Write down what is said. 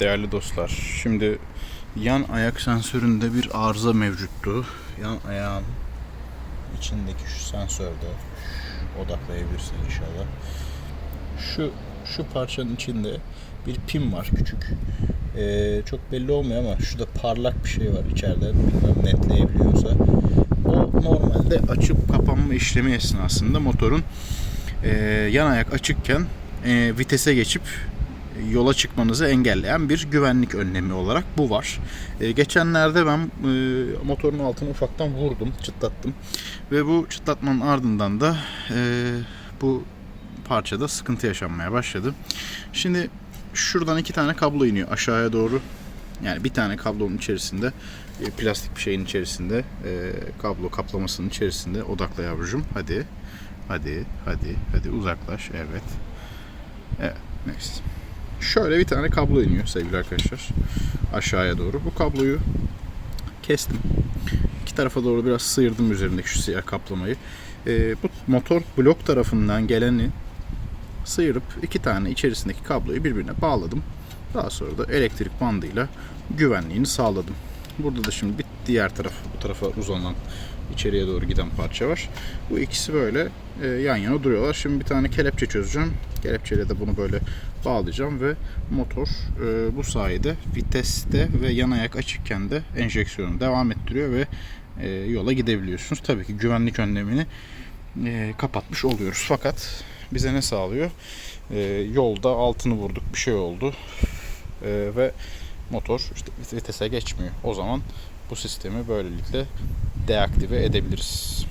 değerli dostlar. Şimdi yan ayak sensöründe bir arıza mevcuttu. Yan ayağın içindeki şu sensörde odaklayabilirsin inşallah. Şu şu parçanın içinde bir pin var küçük. Ee, çok belli olmuyor ama şurada parlak bir şey var içeride. Bilmem netleyebiliyorsa. O normalde açıp kapanma işlemi esnasında motorun e, yan ayak açıkken e, vitese geçip yola çıkmanızı engelleyen bir güvenlik önlemi olarak bu var. E, geçenlerde ben e, motorun altını ufaktan vurdum, çıtlattım. Ve bu çıtlatmanın ardından da e, bu parçada sıkıntı yaşanmaya başladı. Şimdi şuradan iki tane kablo iniyor aşağıya doğru. Yani bir tane kablonun içerisinde e, plastik bir şeyin içerisinde e, kablo kaplamasının içerisinde odakla yavrucuğum. Hadi. Hadi, hadi, hadi uzaklaş. Evet. Evet, next. Şöyle bir tane kablo iniyor sevgili arkadaşlar. Aşağıya doğru. Bu kabloyu kestim. İki tarafa doğru biraz sıyırdım üzerindeki şu siyah kaplamayı. Ee, bu motor blok tarafından geleni sıyırıp iki tane içerisindeki kabloyu birbirine bağladım. Daha sonra da elektrik bandıyla güvenliğini sağladım. Burada da şimdi bir diğer taraf bu tarafa uzanan içeriye doğru giden parça var. Bu ikisi böyle e, yan yana duruyorlar. Şimdi bir tane kelepçe çözeceğim. Kelepçeyle de bunu böyle bağlayacağım ve motor e, bu sayede viteste ve yan ayak açıkken de enjeksiyonu devam ettiriyor ve e, yola gidebiliyorsunuz. Tabii ki güvenlik önlemini e, kapatmış oluyoruz. Fakat bize ne sağlıyor? E, yolda altını vurduk bir şey oldu E, ve motor işte vitese geçmiyor. O zaman bu sistemi böylelikle deaktive edebiliriz.